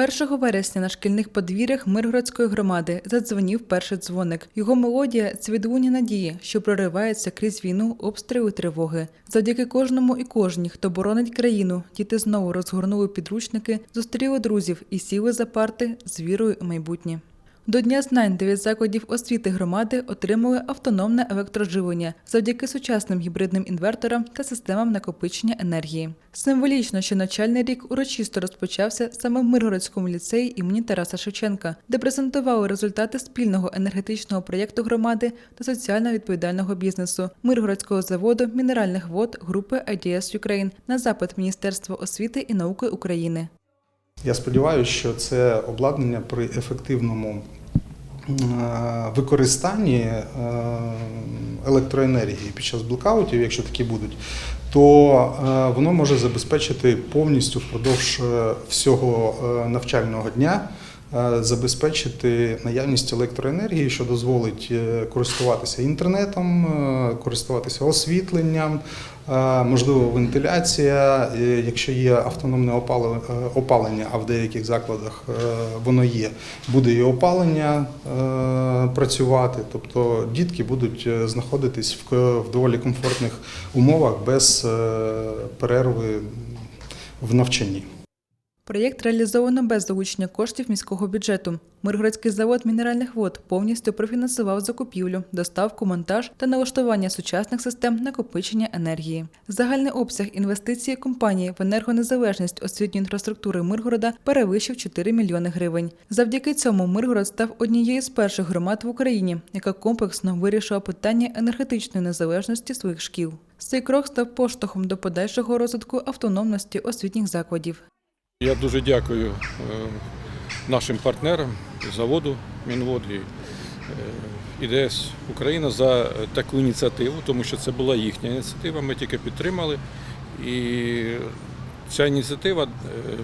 1 вересня на шкільних подвір'ях Миргородської громади задзвонів перший дзвоник. Його мелодія це відлуння надії, що проривається крізь війну, обстріли тривоги. Завдяки кожному і кожній, хто боронить країну, діти знову розгорнули підручники, зустріли друзів і сіли за парти з вірою у майбутнє. До Дня знань дев'ять закладів освіти громади отримали автономне електроживлення завдяки сучасним гібридним інверторам та системам накопичення енергії. Символічно, що навчальний рік урочисто розпочався саме в Миргородському ліцеї імені Тараса Шевченка, де презентували результати спільного енергетичного проєкту громади та соціально відповідального бізнесу Миргородського заводу мінеральних вод групи IDS Ukraine на запит Міністерства освіти і науки України. Я сподіваюся, що це обладнання при ефективному е, використанні е, електроенергії під час блокаутів, якщо такі будуть, то е, воно може забезпечити повністю впродовж всього навчального дня. Е, Забезпечити наявність електроенергії, що дозволить е, користуватися інтернетом, е, користуватися освітленням, можливо, вентиляція. Якщо є автономне опале- опалення, а в деяких закладах воно є, буде і опалення працювати. Тобто дітки будуть знаходитись в доволі комфортних умовах без перерви в навчанні. Проєкт реалізовано без залучення коштів міського бюджету. Миргородський завод мінеральних вод повністю профінансував закупівлю, доставку, монтаж та налаштування сучасних систем накопичення енергії. Загальний обсяг інвестицій компанії в енергонезалежність освітньої інфраструктури Миргорода перевищив 4 мільйони гривень. Завдяки цьому Миргород став однією з перших громад в Україні, яка комплексно вирішила питання енергетичної незалежності своїх шкіл. Цей крок став поштовхом до подальшого розвитку автономності освітніх закладів. Я дуже дякую е, нашим партнерам заводу Мінвод і е, ІДС Україна за таку ініціативу, тому що це була їхня ініціатива. Ми тільки підтримали. І ця ініціатива е,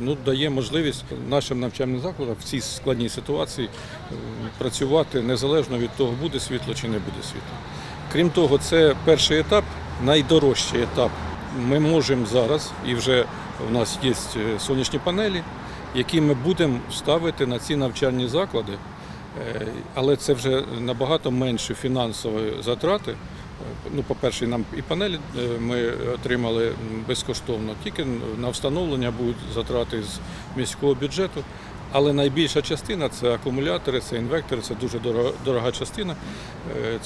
ну, дає можливість нашим навчальним закладам в цій складній ситуації е, працювати незалежно від того, буде світло чи не буде світло. Крім того, це перший етап, найдорожчий етап. Ми можемо зараз, і вже в нас є е, сонячні панелі, які ми будемо ставити на ці навчальні заклади, Е, але це вже набагато менше фінансової затрати. Е, Ну, по-перше, нам і панелі ми отримали безкоштовно, тільки на встановлення будуть затрати з міського бюджету. Але найбільша частина це акумулятори, це інвектори, це дуже дорога, дорога частина е,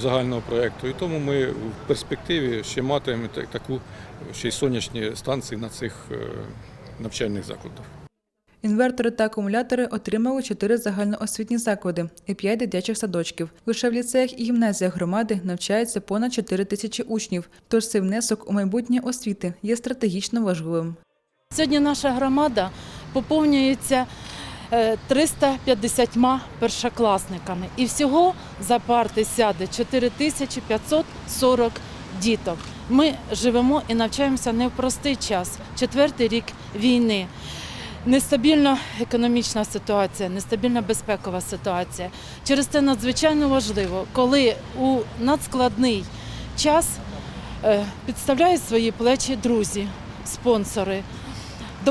загального проєкту. І тому ми в перспективі ще матимемо таку ще й сонячні станції на цих е, навчальних закладах. Інвертори та акумулятори отримали чотири загальноосвітні заклади і п'ять дитячих садочків. Лише в ліцеях і гімназіях громади навчається понад 4 тисячі учнів. Тож цей внесок у майбутнє освіти є стратегічно важливим. Сьогодні наша громада поповнюється е, 350 першокласниками. І всього за парти сяде 4540 діток. Ми живемо і навчаємося не в простий час, четвертий рік війни. Нестабільна економічна ситуація, нестабільна безпекова ситуація. Через це надзвичайно важливо, коли у надскладний час е, підставляють свої плечі друзі, спонсори,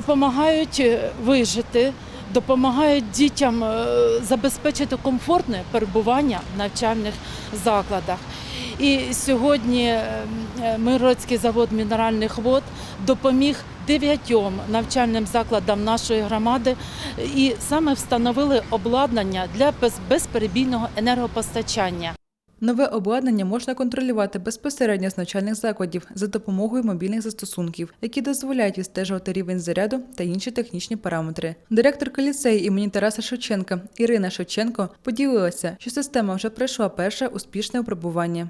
допомагають е, вижити, допомагають дітям е, забезпечити комфортне перебування в навчальних закладах. І сьогодні е, Миргородський завод мінеральних вод допоміг дев'ятьом навчальним закладам нашої громади і саме встановили обладнання для без- безперебійного енергопостачання. Нове обладнання можна контролювати безпосередньо з навчальних закладів за допомогою мобільних застосунків, які дозволяють відстежувати рівень заряду та інші технічні параметри. Директорка ліцею імені Тараса Шевченка Ірина Шевченко поділилася, що система вже пройшла перше успішне випробування.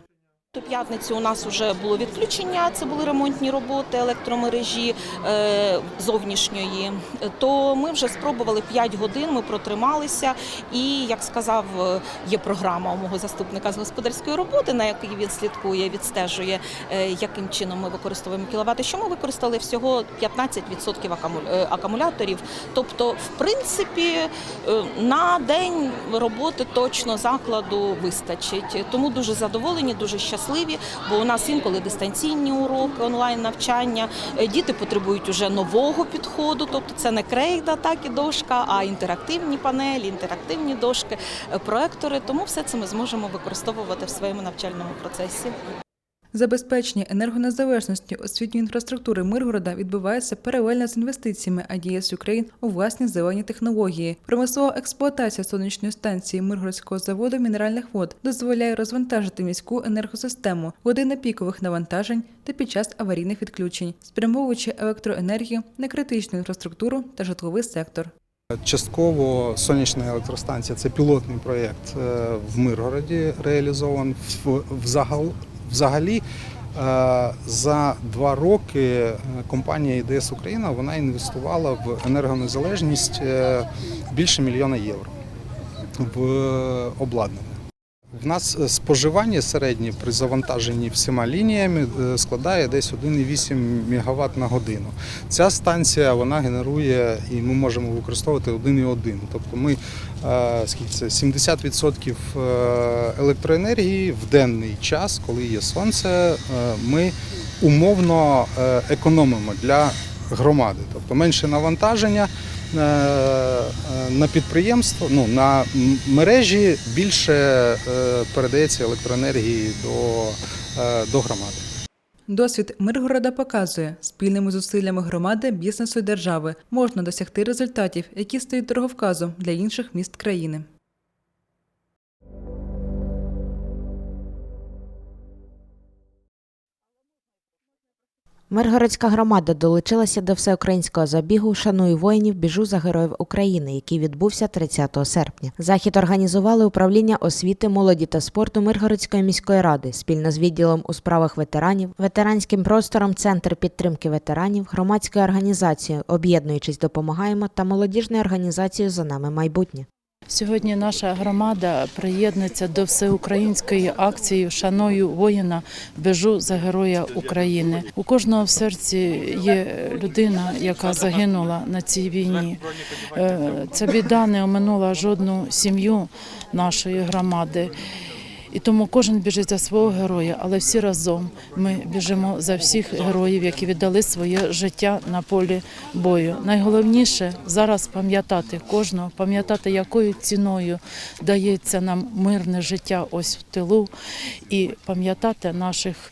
У п'ятницю у нас вже було відключення, це були ремонтні роботи електромережі е, зовнішньої. То ми вже спробували 5 годин, ми протрималися. І як сказав, е, є програма у мого заступника з господарської роботи, на якій він слідкує, відстежує, е, яким чином ми використовуємо кіловати. Що ми використали всього 15% акуму- е, акумуляторів. Тобто, в принципі, на день роботи точно закладу вистачить. Тому дуже задоволені, дуже щасливі, бо у нас інколи дистанційні уроки, онлайн навчання. Е, Діти потребують уже нового підходу, тобто це не крейда, так і дошка, а інтерактивні панелі, інтерактивні дошки, е, проектори. Тому все це ми зможемо використовувати в своєму навчальному процесі. Забезпечення енергонезалежності освітньої інфраструктури Миргорода відбувається паралельно з інвестиціями АДС Україн у власні зелені технології. Промислова експлуатація сонячної станції Миргородського заводу мінеральних вод дозволяє розвантажити міську енергосистему години пікових навантажень та під час аварійних відключень, спрямовуючи електроенергію на критичну інфраструктуру та житловий сектор. Частково сонячна електростанція це пілотний проєкт е, в Миргороді реалізований. В- Взагал- Взагалі е, за два роки е, компанія ІДС Україна вона інвестувала в енергонезалежність е, більше мільйона євро в обладнання. В нас е, споживання середнє при завантаженні всіма лініями е, складає десь 1,8 МВт на годину. Ця станція вона генерує і ми можемо використовувати 1,1. Тобто ми е, це 70% е, електроенергії в денний час, коли є сонце, ми умовно економимо для громади. Тобто менше навантаження на підприємство, ну на мережі більше е, передається електроенергії до, е, до громади. Досвід Миргорода показує, спільними зусиллями громади, бізнесу і держави можна досягти результатів, які стають дороговказом для інших міст країни. Миргородська громада долучилася до всеукраїнського забігу Шаную воїнів, біжу за героїв України, який відбувся 30 серпня. Захід організували управління освіти, молоді та спорту Миргородської міської ради спільно з відділом у справах ветеранів, ветеранським простором Центр підтримки ветеранів, громадською організацією Об'єднуючись, допомагаємо та молодіжною організацією за нами майбутнє. Сьогодні наша громада приєднується до всеукраїнської акції Шаною воїна, бежу за героя України. У кожного в серці є людина, яка загинула на цій війні. Е, Ця біда не оминула жодну сім'ю нашої громади. І тому кожен біжить за свого героя, але всі разом ми біжимо за всіх героїв, які віддали своє життя на полі бою. Найголовніше зараз пам'ятати кожного, пам'ятати, якою ціною дається нам мирне життя ось в тилу, і пам'ятати наших.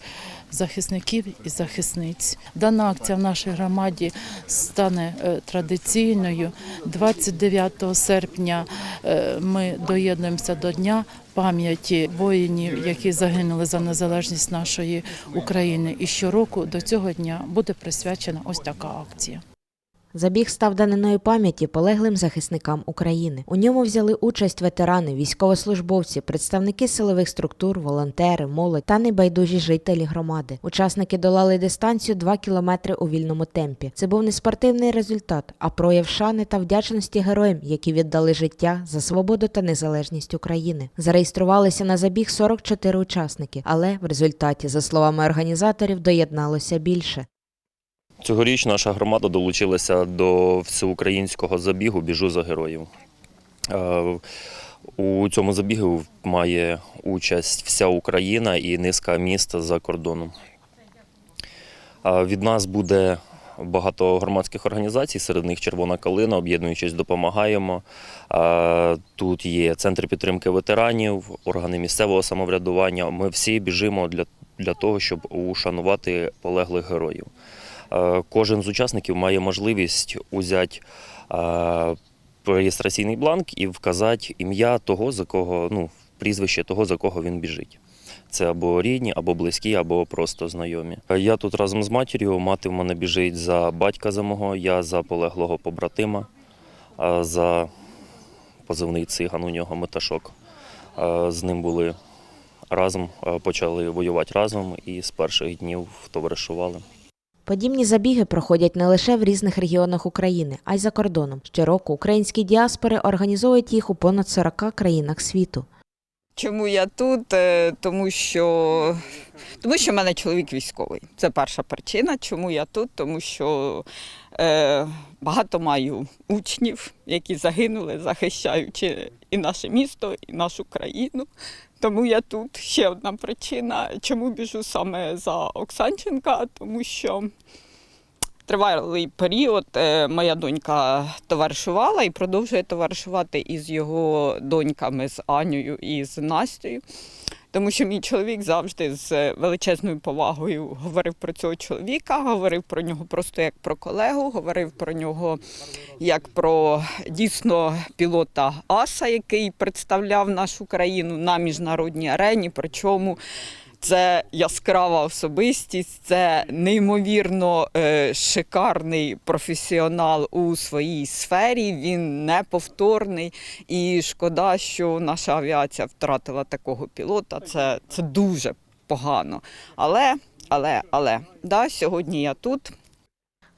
Захисників і захисниць дана акція в нашій громаді стане е, традиційною. 29 серпня е, ми доєднуємося до дня пам'яті воїнів, які загинули за незалежність нашої України. І щороку до цього дня буде присвячена ось така акція. Забіг став даниною пам'яті полеглим захисникам України. У ньому взяли участь ветерани, військовослужбовці, представники силових структур, волонтери, молодь та небайдужі жителі громади. Учасники долали дистанцію 2 кілометри у вільному темпі. Це був не спортивний результат, а прояв шани та вдячності героям, які віддали життя за свободу та незалежність України. Зареєструвалися на забіг 44 учасники, але в результаті, за словами організаторів, доєдналося більше. Цьогоріч наша громада долучилася до всеукраїнського забігу Біжу за героїв. Е, У цьому забігу має участь вся Україна і низка міст за кордоном. Е, Від нас буде багато громадських організацій, серед них Червона калина, об'єднуючись, допомагаємо. Е, Тут є центр підтримки ветеранів, органи місцевого самоврядування. Ми всі біжимо для, для того, щоб ушанувати полеглих героїв. Е, Кожен з учасників має можливість узяти е, реєстраційний бланк і вказати ім'я того, за кого, ну, прізвище того, за кого він біжить. Це або рідні, або близькі, або просто знайомі. Е, Я тут разом з матір'ю. Мати в мене біжить за батька за мого, я за полеглого побратима, за позивний циган у нього меташок. З ним були разом почали воювати разом і з перших днів товаришували. Подібні забіги проходять не лише в різних регіонах України, а й за кордоном. Щороку українські діаспори організовують їх у понад 40 країнах світу. Чому я тут? Е, Тому що, тому що в мене чоловік військовий. Це перша причина. Чому я тут? Тому що е, багато маю учнів, які загинули, захищаючи і наше місто, і нашу країну. Тому я тут. Ще одна причина, чому біжу саме за Оксанченка, тому що тривалий період е, моя донька товаришувала і продовжує товаришувати із його доньками, з Анею і з Настею. Тому що мій чоловік завжди з величезною повагою говорив про цього чоловіка, говорив про нього просто як про колегу, говорив про нього як про дійсно пілота Аса, який представляв нашу країну на міжнародній арені. Причому це яскрава особистість, це неймовірно е, шикарний професіонал у своїй сфері. Він неповторний. І шкода, що наша авіація втратила такого пілота. Це, це дуже погано. Але, але, але, да, сьогодні я тут.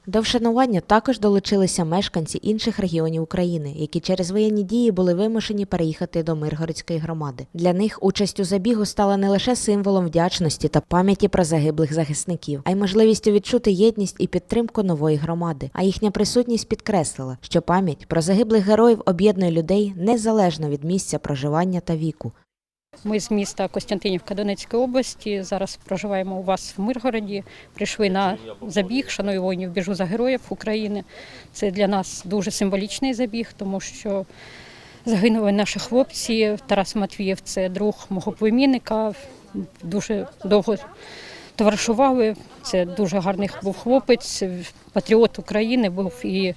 До вшанування також долучилися мешканці інших регіонів України, які через воєнні дії були вимушені переїхати до Миргородської громади. Для них участь у забігу стала не лише символом вдячності та пам'яті про загиблих захисників, а й можливістю відчути єдність і підтримку нової громади. А їхня присутність підкреслила, що пам'ять про загиблих героїв об'єднує людей незалежно від місця проживання та віку. Ми з міста Костянтинівка Донецької області. Зараз проживаємо у вас в Миргороді. Прийшли на забіг Шаную воїнів, біжу за героїв України. Це для нас дуже символічний забіг, тому що загинули наші хлопці. Тарас Матвієв це друг мого племінника. Дуже довго товаришували. Це дуже гарний був хлопець, патріот України був і.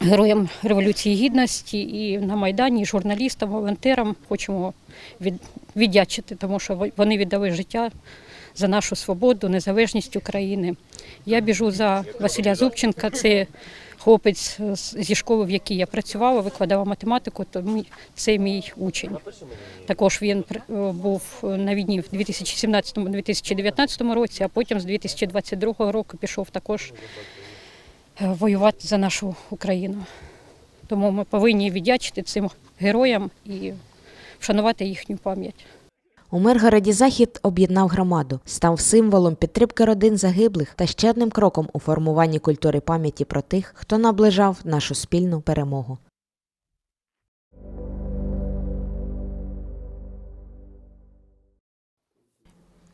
Е, героям Революції Гідності і на Майдані, і журналістам, волонтерам хочемо від, віддячити, тому що вони віддали життя за нашу свободу, незалежність України. Я біжу за Василя Зубченка, це хлопець зі школи, в якій я працювала, викладала математику, то це мій учень. Також він був на війні в 2017-2019 році, а потім з 2022 року пішов також е, воювати за нашу Україну. Тому ми повинні віддячити цим героям і вшанувати їхню пам'ять. У Миргороді захід об'єднав громаду, став символом підтримки родин загиблих та ще одним кроком у формуванні культури пам'яті про тих, хто наближав нашу спільну перемогу.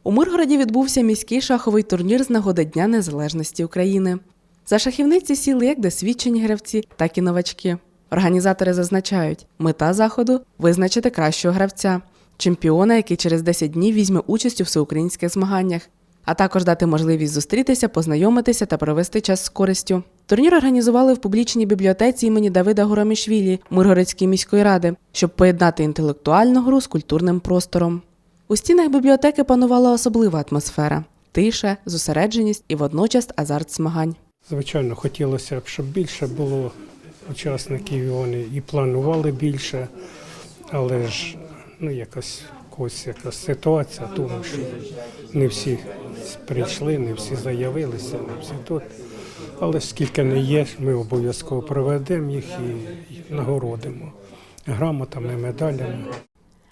У Миргороді відбувся міський шаховий турнір з нагоди Дня Незалежності України. За шахівниці сіли як досвідчені гравці, так і новачки. Організатори зазначають, мета заходу визначити кращого гравця, чемпіона, який через 10 днів візьме участь у всеукраїнських змаганнях, а також дати можливість зустрітися, познайомитися та провести час з користю. Турнір організували в публічній бібліотеці імені Давида Горомішвілі Миргородської міської ради, щоб поєднати інтелектуальну гру з культурним простором. У стінах бібліотеки панувала особлива атмосфера тиша, зосередженість і водночас азарт змагань. Звичайно, хотілося б, щоб більше було учасників, і вони і планували більше, але ж ну, якось якось якась ситуація, тому що не всі прийшли, не всі заявилися, не всі тут. Але скільки не є, ми обов'язково проведемо їх і, нагородимо грамотами, медалями.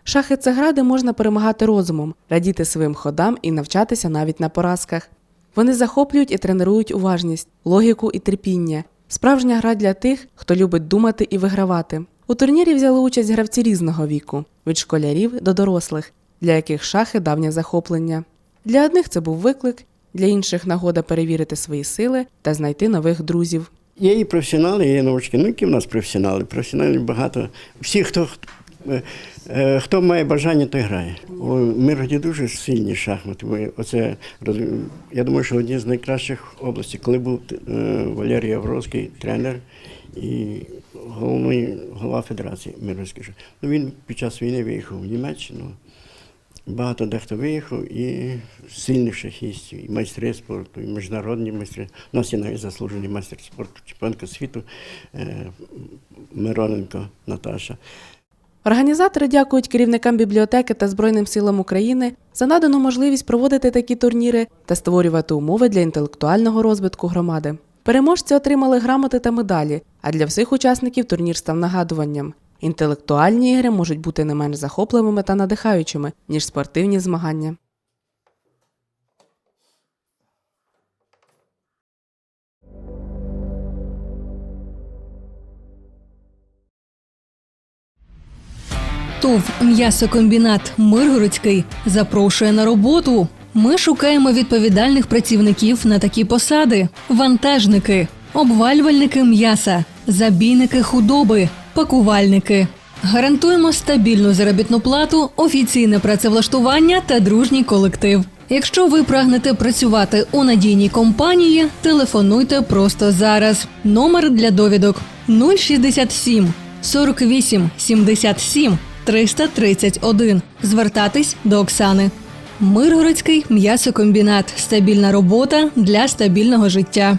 Шахи це гра, де можна перемагати розумом, радіти своїм ходам і навчатися навіть на поразках. Вони захоплюють і тренують уважність, логіку і терпіння. Справжня гра для тих, хто любить думати і вигравати. У турнірі взяли участь гравці різного віку від школярів до дорослих, для яких шахи давнє захоплення. Для одних це був виклик, для інших нагода перевірити свої сили та знайти нових друзів. Є і професіонали, є і. Ну, які в нас професіонали? Професіоналів багато. Всі, хто, хто має бажання, той грає. У Миргоді дуже сильні шахмати. Оце, я думаю, що одні з найкращих областей, коли був е, Валерій Явровський, тренер і головний голова Федерації Миргородської. Ну, він під час війни виїхав в Німеччину. Багато дехто виїхав і сильних шахістів, і майстри спорту, і міжнародні майстри. У нас є навіть заслужений майстер спорту, чемпіонка світу е, Мироненко Наташа. Організатори дякують керівникам бібліотеки та Збройним силам України за надану можливість проводити такі турніри та створювати умови для інтелектуального розвитку громади. Переможці отримали грамоти та медалі, а для всіх учасників турнір став нагадуванням. Інтелектуальні ігри можуть бути не менш захопливими та надихаючими, ніж спортивні змагання. ТОВ «М'ясокомбінат Миргородський запрошує на роботу. Ми шукаємо відповідальних працівників на такі посади: вантажники, обвалювальники м'яса, забійники худоби, пакувальники. Гарантуємо стабільну заробітну плату, офіційне працевлаштування та дружній колектив. Якщо ви прагнете працювати у надійній компанії, телефонуйте просто зараз. Номер для довідок 067 48 77 331. Звертатись до Оксани. Миргородський м'ясокомбінат. Стабільна робота для стабільного життя.